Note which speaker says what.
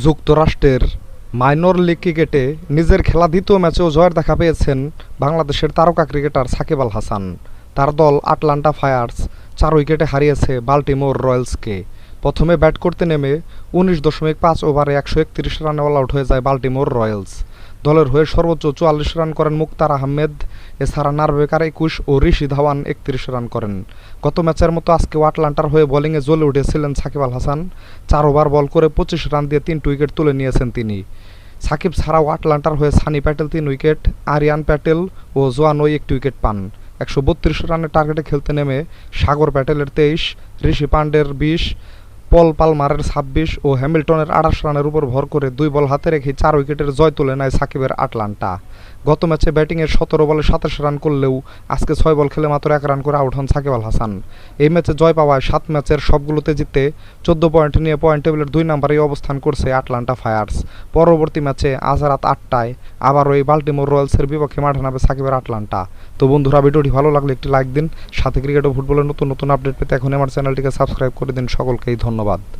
Speaker 1: যুক্তরাষ্ট্রের minor league ক্রিকেটে নিজের খেলা দ্বিতীয় ম্যাচেও জয়ের দেখা পেয়েছেন বাংলাদেশের তারকা ক্রিকেটার সাকিব আল হাসান। তার দল আটলান্টা ফায়ার্স চার উইকেটে হারিয়েছে বাল্টিমোর রয়্যালসকে। প্রথমে ব্যাট করতে নেমে উনিশ দশমিক পাঁচ ওভারে একশো একত্রিশ রানে অল আউট হয়ে যায় বাল্টিমোর রয়্যালস। দলের হয়ে সর্বোচ্চ চুয়াল্লিশ রান করেন মুক্তার আহমেদ। এছাড়া নার্ভেকার একুশ ও ঋষি ধাওয়ান একত্রিশ রান করেন। গত ম্যাচের মতো আজকেও আটলান্টার হয়ে বোলিংয়ে জ্বলে উঠেছিলেন সাকিব আল হাসান। চার ওভার বল করে পঁচিশ রান দিয়ে তিনটি উইকেট তুলে নিয়েছেন তিনি। সাকিব ছাড়াও আটলান্টার হয়ে সানি প্যাটেল তিন উইকেট, আরিয়ান প্যাটেল ও জোয়ানোই একটি উইকেট পান। একশো বত্রিশ রানের টার্গেটে খেলতে নেমে সাগর প্যাটেলের তেইশ, ঋষি পান্ডের বিশ পল পালমারের ছাব্বিশ ও হ্যামিল্টনের আঠাশ রানের উপর ভর করে দুই বল হাতে রেখে চার উইকেটের জয় তুলে নেয় সাকিবের আটলান্টা। গত ম্যাচে ব্যাটিংয়ের সতেরো বলে সাতাশ রান করলেও আজকে ছয় বল খেলে মাত্র এক রান করে আউট হন সাকিব আল হাসান। এই ম্যাচে জয় পাওয়ায় সাত ম্যাচের সবগুলোতে জিতে চোদ্দ পয়েন্ট নিয়ে পয়েন্ট টেবিলের দুই নম্বরেই অবস্থান করছে আটলান্টা ফায়ার্স। পরবর্তী ম্যাচে আজ রাত আটটায় আবারও এই বাল্টিমোর রয়্যালসের বিপক্ষে মাঠে নামবে সাকিবের আটলান্টা। তো বন্ধুরা, ভিডিওটি ভালো লাগলে একটি লাইক দিন। সাথে ক্রিকেট ও ফুটবলের নতুন নতুন আপডেট পেতে এখন আমার চ্যানেলটিকে সাবস্ক্রাইব করে দিন। সকলকেই ধন্যবাদ। Novato.